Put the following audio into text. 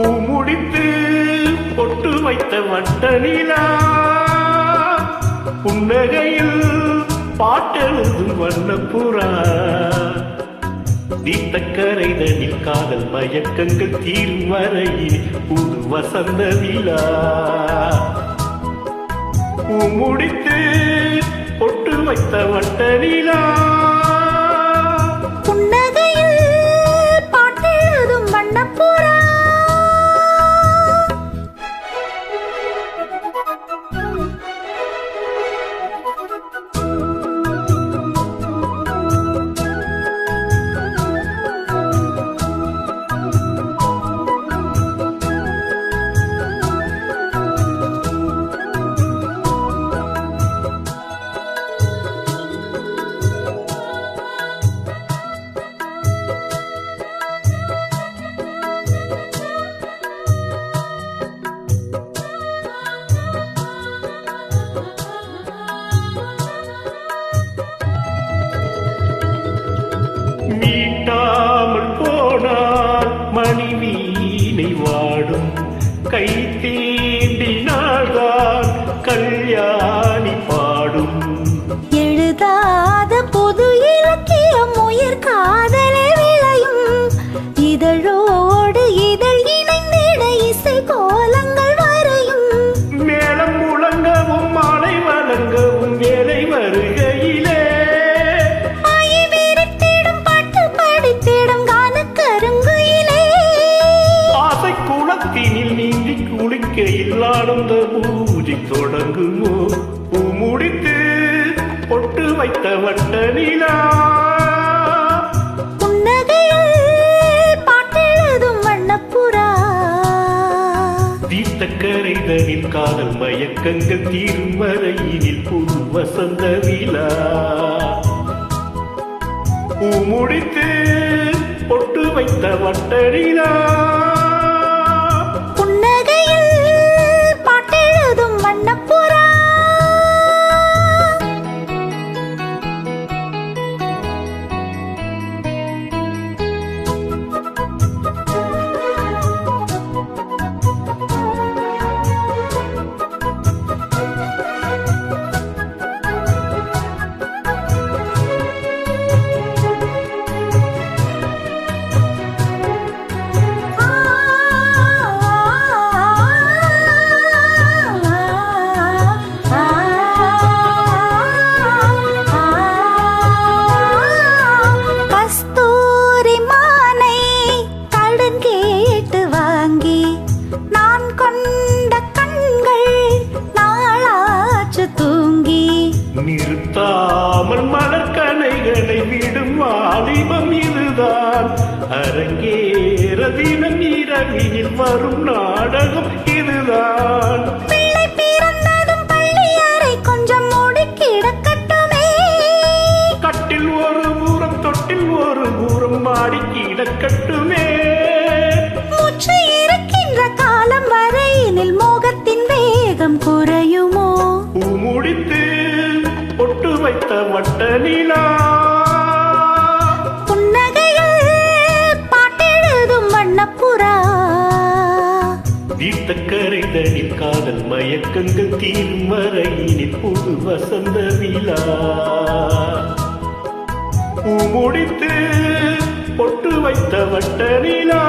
பூ முடித்து பொட்டு வைத்த வட்ட நிலா புன்னகையில் பாட்டெழுதும் வண்ணப்புறா தீர்த்தக்கரைதனில் காதல் மயக்கங்கள் தீரும் வரையில் புது வசந்த விழா. பூ முடித்து பொட்டு வைத்த வட்ட வீணை வாடும் கை தீண்டினால்தான் கல்யாணி பாடும். எழுதாத பொது இலக்கியம் உயிர் காதலே விளையும். இதழோடு இதழ் இணைந்திட இசை கோலங்கள் வரையும். மேளம் முழங்கவும் மாலை வழங்கவும் வேலை வருகையிலே ஆனந்த பூஜை தொடங்குமோ? பூ முடித்து பொட்டு வைத்த வட்ட நிலா. தீர்த்தக்கரைதனில் காதல் மயக்கங்கள் தீரும் வரையினில் புது வசந்த விழா. பூ முடித்து பொட்டு வைத்த வட்ட பாட்டெழுதும் நிறுத்தாமல் மலர்கனைகளை விடும் வாலிபம் இதுதான். அரங்கேற தினம் இரவியில் வரும் நாடகம் இதுதான். மயக்கங்கள் தீரும் வரையினில் புது வசந்த விழா. பூ முடித்து பொட்டு வைத்த வட்ட நிலா.